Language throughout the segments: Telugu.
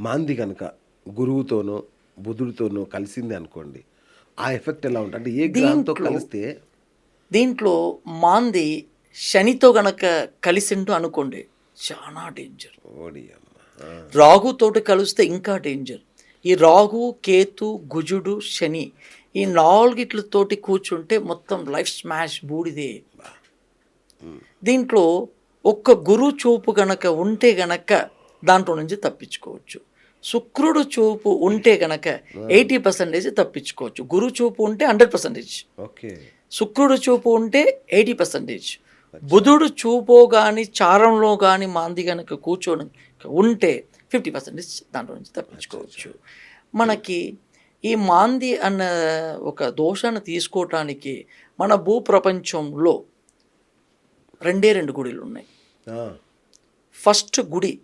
మాంది కనుక గురువుతోనో బుధుడితోనో కలిసింది అనుకోండి ఆ ఎఫెక్ట్ ఎలా ఉంటుంది? అంటే ఏ గ్రహంతో కలిస్తే? దీంట్లో మాంది శనితో గనక కలిసిండు అనుకోండి చాలా డేంజర్ రాగుతోటి కలిస్తే ఇంకా డేంజర్ ఈ రాగు కేతు గుజుడు శని ఈ నాలుగిట్లతోటి కూర్చుంటే మొత్తం లైఫ్ స్మాష్ బూడిదే. దీంట్లో ఒక్క గురు చూపు గనక ఉంటే గనక దాంట్లో నుంచి తప్పించుకోవచ్చు. శుక్రుడు చూపు ఉంటే గనక ఎయిటీ పర్సెంటేజ్ తప్పించుకోవచ్చు. గురు చూపు ఉంటే హండ్రెడ్ పర్సెంటేజ్. ఓకే. శుక్రుడు చూపు ఉంటే ఎయిటీ పర్సెంటేజ్. బుధుడు చూపో కానీ చారంలో కానీ మాంది కనుక కూర్చొని ఉంటే ఫిఫ్టీ పర్సెంటేజ్ దాంట్లో నుంచి తప్పించుకోవచ్చు. మనకి ఈ మాంది అన్న ఒక దోషాన్ని తీసుకోవటానికి మన భూప్రపంచంలో రెండే రెండు గుడిలు ఉన్నాయి. ఫస్ట్ గుడి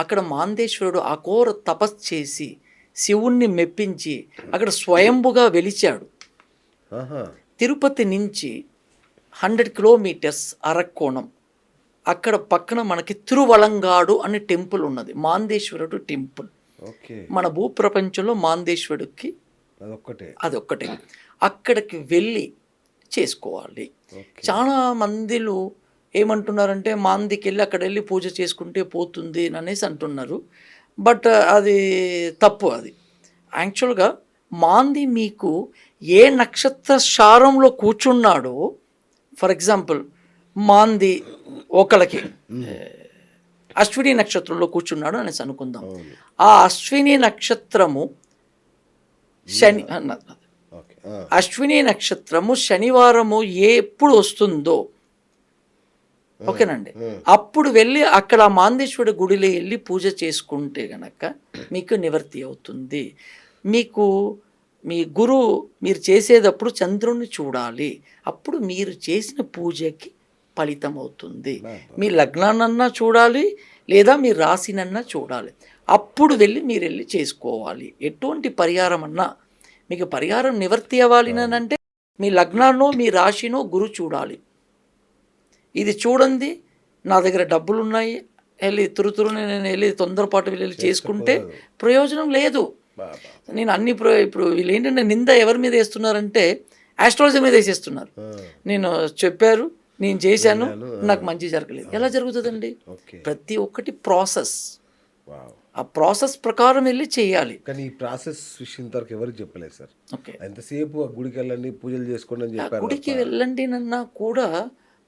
అక్కడ మాందేశ్వరుడు అఘోర తపస్ చేసి శివుణ్ణి మెప్పించి అక్కడ స్వయంభుగా వెలిచాడు. తిరుపతి నుంచి హండ్రెడ్ కిలోమీటర్స్ అరక్కోణం. అక్కడ పక్కన మనకి తిరువలంగాడు అనే టెంపుల్ ఉన్నది మాందేశ్వరుడు టెంపుల్. మన భూప్రపంచంలో మాందేశ్వరుడికి అదొక్కటే. అదొక్కటే. అక్కడికి వెళ్ళి చేసుకోవాలి. చాలా మందిలు ఏమంటున్నారంటే మాందికి వెళ్ళి అక్కడ వెళ్ళి పూజ చేసుకుంటే పోతుంది అని అనేసి అంటున్నారు. బట్ అది తప్పు అది. యాక్చువల్గా మాంది మీకు ఏ నక్షత్ర సారంలో కూర్చున్నాడో ఫర్ ఎగ్జాంపుల్ మాంది ఒకళ్ళకి అశ్విని నక్షత్రంలో కూర్చున్నాడు అనేసి అనుకుందాం. ఆ అశ్విని నక్షత్రము శని అశ్విని నక్షత్రము శనివారము ఏ ఎప్పుడు వస్తుందో ఓకేనండి. అప్పుడు వెళ్ళి అక్కడ ఆ మాందేశ్వరుడి గుడిలో వెళ్ళి పూజ చేసుకుంటే గనక మీకు నివర్తి అవుతుంది. మీకు మీ గురువు మీరు చేసేటప్పుడు చంద్రుణ్ణి చూడాలి. అప్పుడు మీరు చేసిన పూజకి ఫలితం అవుతుంది. మీ లగ్నాన్నన్నా చూడాలి లేదా మీ రాశినన్నా చూడాలి. అప్పుడు వెళ్ళి మీరు వెళ్ళి చేసుకోవాలి. ఎటువంటి పరిహారం అన్నా మీకు పరిహారం నివర్తి అవ్వాలి అని అంటే మీ లగ్నాన్నో మీ రాశినో గురు చూడాలి. ఇది చూడండి నా దగ్గర డబ్బులు ఉన్నాయి వెళ్ళి తురుతురు నేను వెళ్ళి తొందరపాటు వెళ్ళి చేసుకుంటే ప్రయోజనం లేదు. నేను అన్ని ప్రో ఇప్పుడు వీళ్ళు ఏంటంటే నింద ఎవరి మీద వేస్తున్నారంటే ఆస్ట్రాలజీ మీద వేసేస్తున్నారు. నేను చెప్పారు నేను చేశాను నాకు మంచి జరగలేదు. ఎలా జరుగుతుందండి? ప్రతి ఒక్కటి ప్రాసెస్ ఆ ప్రాసెస్ ప్రకారం వెళ్ళి చేయాలి. కానీ ఈ ప్రాసెస్ విషయం ఇంతవరకు ఎవరికి చెప్పలేదు సార్. ఎంతసేపు ఆ గుడికి వెళ్ళండి పూజలు చేసుకోండి గుడికి వెళ్ళండి నన్నా కూడా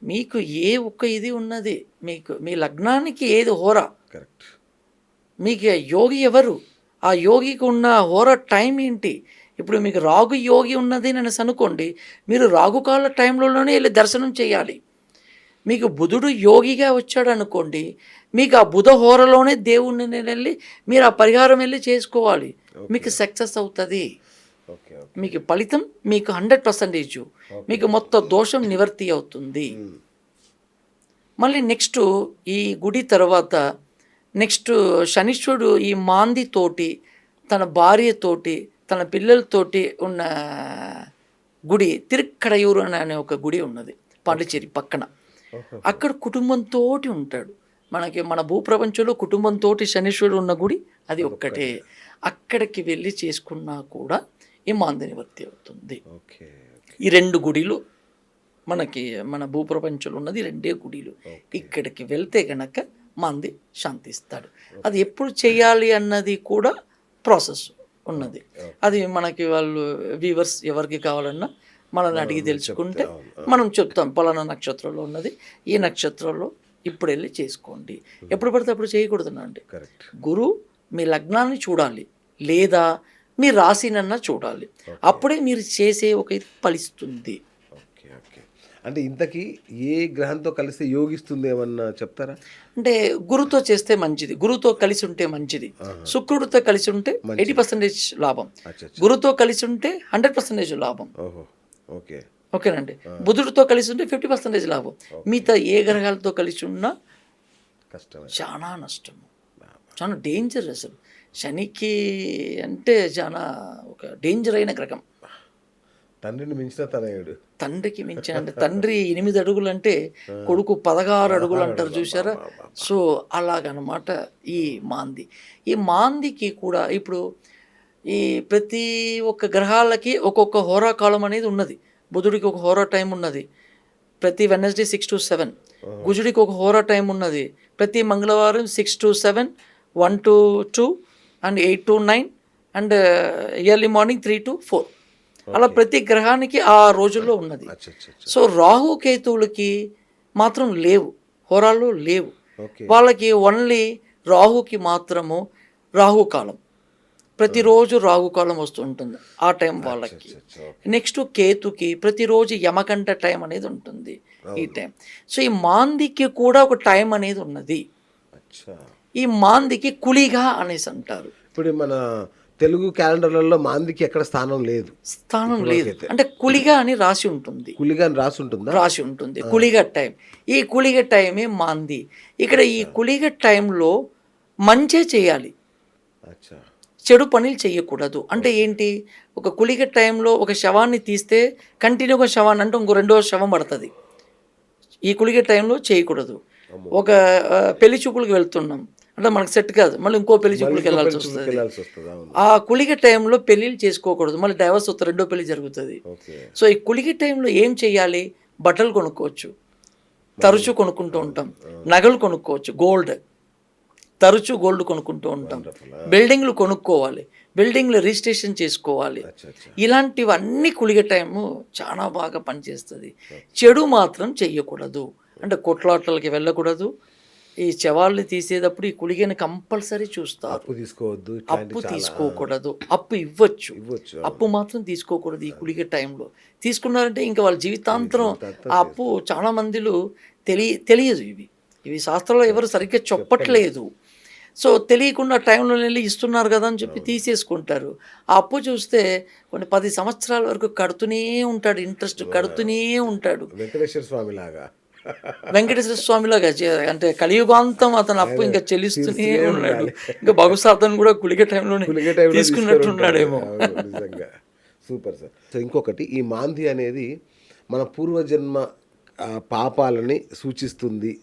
మీకు ఏ ఒక్క ఇది ఉన్నది మీకు మీ లగ్నానికి ఏది హోరా? కరెక్ట్. మీకు యోగి ఎవరు? ఆ యోగికి ఉన్న హోరా టైం ఏంటి? ఇప్పుడు మీకు రాగు యోగి ఉన్నది అని అనుకోండి మీరు రాగుకాల టైంలోనే వెళ్ళి దర్శనం చేయాలి. మీకు బుధుడు యోగిగా వచ్చాడు అనుకోండి మీకు ఆ బుధ హోరలోనే దేవుణ్ణి వెళ్ళి మీరు ఆ పరిహారం వెళ్ళి చేసుకోవాలి. మీకు సక్సెస్ అవుతుంది. మీకు ఫలితం మీకు హండ్రెడ్ పర్సెంటేజ్ మీకు మొత్తం దోషం నివర్తి అవుతుంది. మళ్ళీ నెక్స్ట్ ఈ గుడి తర్వాత నెక్స్ట్ శనీశ్వరుడు ఈ మాందితోటి తన భార్యతోటి తన పిల్లలతోటి ఉన్న గుడి తిరుక్కడయూరు అని అనే ఒక గుడి ఉన్నది పాండిచేరి పక్కన. అక్కడ కుటుంబంతో ఉంటాడు. మనకి మన భూప్రపంచంలో కుటుంబంతో శనీశ్వరుడు ఉన్న గుడి అది ఒక్కటే. అక్కడికి వెళ్ళి చేసుకున్నా కూడా ఈ మాంది నివర్తి అవుతుంది. ఓకే ఈ రెండు గుడిలు మనకి మన భూప్రపంచంలో ఉన్నది రెండే గుడిలు. ఇక్కడికి వెళ్తే గనక మంది శాంతిస్తాడు. అది ఎప్పుడు చేయాలి అన్నది కూడా ప్రాసెస్ ఉన్నది. అది మనకి వాళ్ళు వీవర్స్ ఎవరికి కావాలన్నా మనల్ని అడిగి తెలుసుకుంటే మనం చెప్తాం. పలానా నక్షత్రంలో ఉన్నది ఈ నక్షత్రంలో ఇప్పుడు వెళ్ళి చేసుకోండి. ఎప్పుడు పడితే అప్పుడు చేయకూడదునండి కరెక్ట్. గురు మీ లగ్నాన్ని చూడాలి. లేదా మీ రాశినన్నా చూడాలి. అప్పుడే మీరు చేసే ఒక ఇది ఫలిస్తుంది. Okay okay. అంటే ఇంతకీ ఏ గ్రహంతో కలిస్తే యోగిస్తుంది ఏమన్నా చెప్తారా? అంటే గురుతో చేస్తే మంచిది. గురుతో కలిసి ఉంటే మంచిది శుక్రుడితో కలిసి ఉంటే ఎయిటీ పర్సెంటేజ్ లాభం. గురుతో కలిసి ఉంటే హండ్రెడ్ పర్సెంటేజ్ లాభం. ఓకే. ఓకేనండి. బుధుడితో కలిసి ఉంటే ఫిఫ్టీ పర్సెంటేజ్ లాభం. మిగతా ఏ గ్రహాలతో కలిసి ఉన్నా చాలా నష్టం చాలా డేంజర్ అసలు. శనికి అంటే చాలా ఒక డేంజర్ అయిన గ్రహం. తండ్రిని మించిన తనయుడు తండ్రికి మించిన అంటే తండ్రి ఎనిమిది అడుగులు అంటే కొడుకు పదహారు అడుగులు అంటారు చూసారా సో అలాగనమాట ఈ మాంది. ఈ మాందికి కూడా ఇప్పుడు ఈ ప్రతి ఒక్క గ్రహాలకి ఒక్కొక్క హోరా కాలం అనేది ఉన్నది. బుధుడికి ఒక హోరా టైం ఉన్నది. ప్రతి వెనస్డే సిక్స్ టు సెవెన్. గుజుడికి ఒక హోరా టైం ఉన్నది. ప్రతి మంగళవారం six to seven one to two and eight to nine and early morning three to four అలా ప్రతి గ్రహానికి ఆ రోజుల్లో ఉన్నది. సో రాహు కేతువులకి మాత్రం లేవు. హోరాల్లో లేవు. వాళ్ళకి ఓన్లీ రాహుకి మాత్రము రాహుకాలం. ప్రతిరోజు రాహుకాలం వస్తుంటుంది ఆ టైం వాళ్ళకి. నెక్స్ట్ కేతుకి ప్రతిరోజు యమకంట టైం అనేది ఉంటుంది ఈ టైం. సో ఈ మాందికి కూడా ఒక టైం అనేది ఉన్నది. ఈ మాందికి కులిగా అనేసి అంటారు. ఇప్పుడు మన తెలుగు క్యాలెండర్లలో మాందికి ఎక్కడ స్థానం లేదు. స్థానం లేదు. అంటే కులిగా అని రాసి ఉంటుంది. కులిగా అని రాసి ఉంటుందా? రాసి ఉంటుంది. కులిగ టైం. ఈ కులిగ టైమే మాంది. ఇక్కడ ఈ కులిగ టైంలో మంచే చేయాలి. చెడు పనులు చేయకూడదు. అంటే ఏంటి? ఒక కులిగ టైంలో ఒక శవాన్ని తీస్తే కంటిన్యూగా శవాన్ని అంటే ఇంకో రెండో శవం పడుతుంది. ఈ కులిగ టైంలో చేయకూడదు. ఒక పెళ్ళి చూపులకు వెళ్తున్నాం. అంటే మనకు సెట్ కాదు. మళ్ళీ ఇంకో పెళ్ళి చూపులకు వెళ్ళాల్సి వస్తుంది. ఆ కులిగ టైంలో పెళ్ళిళ్ళు చేసుకోకూడదు. మళ్ళీ డైవర్స్ వస్తుంది రెండో పెళ్ళి జరుగుతుంది. సో ఈ కులిగి టైంలో ఏం చేయాలి? బట్టలు కొనుక్కోవచ్చు. తరచూ కొనుక్కుంటూ ఉంటాం. నగలు కొనుక్కోవచ్చు. గోల్డ్. తరచూ గోల్డ్ కొనుక్కుంటూ ఉంటాం. బిల్డింగ్లు కొనుక్కోవాలి. బిల్డింగ్లు రిజిస్ట్రేషన్ చేసుకోవాలి. ఇలాంటివన్నీ కులిగే టైము చాలా బాగా పనిచేస్తుంది. చెడు మాత్రం చెయ్యకూడదు. అంటే కొట్లాటలకి వెళ్ళకూడదు. ఈ శవాల్ని తీసేటప్పుడు ఈ కులిగని కంపల్సరీ చూస్తారు. అప్పు తీసుకోవద్దు అప్పు తీసుకోకూడదు. అప్పు ఇవ్వచ్చు. ఇవ్వచ్చు అప్పు మాత్రం తీసుకోకూడదు ఈ కులిగే టైంలో. తీసుకున్నారంటే ఇంకా వాళ్ళ జీవితాంతరం ఆ అప్పు చాలా మందిలో తెలియ తెలియదు ఇవి. ఇవి శాస్త్రంలో ఎవరు సరిగ్గా చెప్పట్లేదు. సో తెలియకుండా టైంలో వెళ్ళి ఇస్తున్నారు కదా అని చెప్పి తీసేసుకుంటారు. ఆ అప్పు చూస్తే కొన్ని పది సంవత్సరాల వరకు కడుతూనే ఉంటాడు ఇంట్రెస్ట్ కడుతూనే ఉంటాడు. వెంకటేశ్వర స్వామి లాగా వెంకటేశ్వర స్వామిలాగా అంటే కలియుగాంతం అతను అప్పు ఇంకా చెల్లిస్తూనే ఉన్నాడు. ఇంకా బహుశా అతను కూడా కులిగే టైంలోనే తీసుకున్నట్టున్నాడేమో. నిజంగా. Super sir. సో ఇంకొకటి ఈ మాంది అనేది మన పూర్వజన్మ పాపాలని సూచిస్తుంది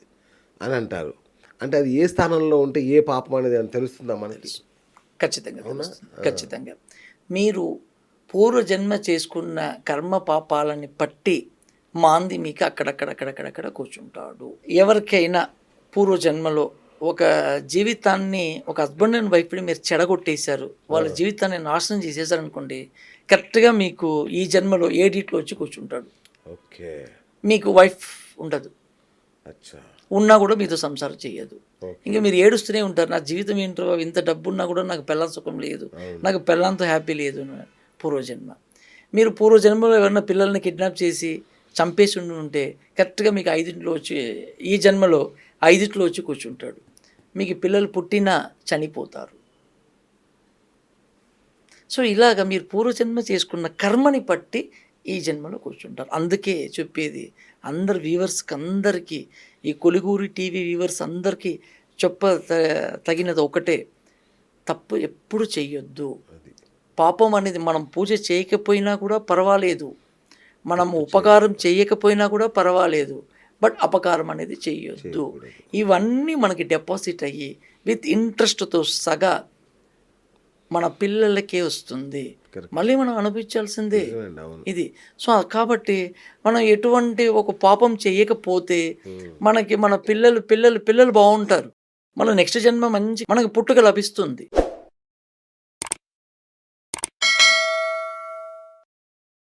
అని అంటారు. అంటే అది ఏ స్థానంలో ఉంటే ఏ పాపం అనేది అని తెలుస్తుందా మనకి? ఖచ్చితంగా. ఖచ్చితంగా. మీరు పూర్వజన్మ చేసుకున్న కర్మ పాపాలని పట్టి మాంది మీకు అక్కడక్కడక్కడక్కడక్కడ కూర్చుంటాడు. ఎవరికైనా పూర్వజన్మలో ఒక జీవితాన్ని ఒక హస్బెండ్ అండ్ వైఫ్ని మీరు చెడగొట్టేశారు వాళ్ళ జీవితాన్ని నాశనం చేసేసారు అనుకోండి కరెక్ట్గా మీకు ఈ జన్మలో ఏడిట్లో వచ్చి కూర్చుంటాడు? ఓకే. మీకు వైఫ్ ఉండదు. ఉన్నా కూడా మీతో సంసారం చేయదు. ఇంకా మీరు ఏడుస్తూనే ఉంటారు నా జీవితం ఏంటో ఇంత డబ్బు ఉన్నా కూడా నాకు పెళ్ళాం సుఖం లేదు నాకు పెళ్ళంతో హ్యాపీ లేదు పూర్వజన్మ. మీరు పూర్వజన్మలో ఎవరైనా పిల్లల్ని కిడ్నాప్ చేసి చంపేసి ఉండి ఉంటే కరెక్ట్గా మీకు ఐదింట్లో వచ్చి ఈ జన్మలో ఐదింట్లో వచ్చి కూర్చుంటాడు. మీకు పిల్లలు పుట్టినా చనిపోతారు. సో ఇలాగ మీరు పూర్వజన్మ చేసుకున్న కర్మని పట్టి ఈ జన్మలో కూర్చుంటారు. అందుకే చెప్పేది అందరు వ్యూవర్స్కి అందరికీ ఈ కొలుగూరి టీవీ వ్యూవర్స్ అందరికీ చెప్ప తగినది ఒకటే తప్పు ఎప్పుడు చెయ్యొద్దు. పాపం అనేది మనం పూజ చేయకపోయినా కూడా పర్వాలేదు. మనం ఉపకారం చేయకపోయినా కూడా పర్వాలేదు. బట్ అపకారం అనేది చెయ్యొద్దు ఇవన్నీ మనకి డిపాజిట్ అయ్యి విత్ ఇంట్రెస్ట్తో సగా మన పిల్లలకే వస్తుంది. మళ్ళీ మనం అనిపించాల్సిందే ఇది. సో కాబట్టి మనం ఎటువంటి ఒక పాపం చేయకపోతే మనకి మన పిల్లలు పిల్లలు పిల్లలు బాగుంటారు. మన నెక్స్ట్ జన్మ మంచి మనకి పుట్టుక లభిస్తుంది.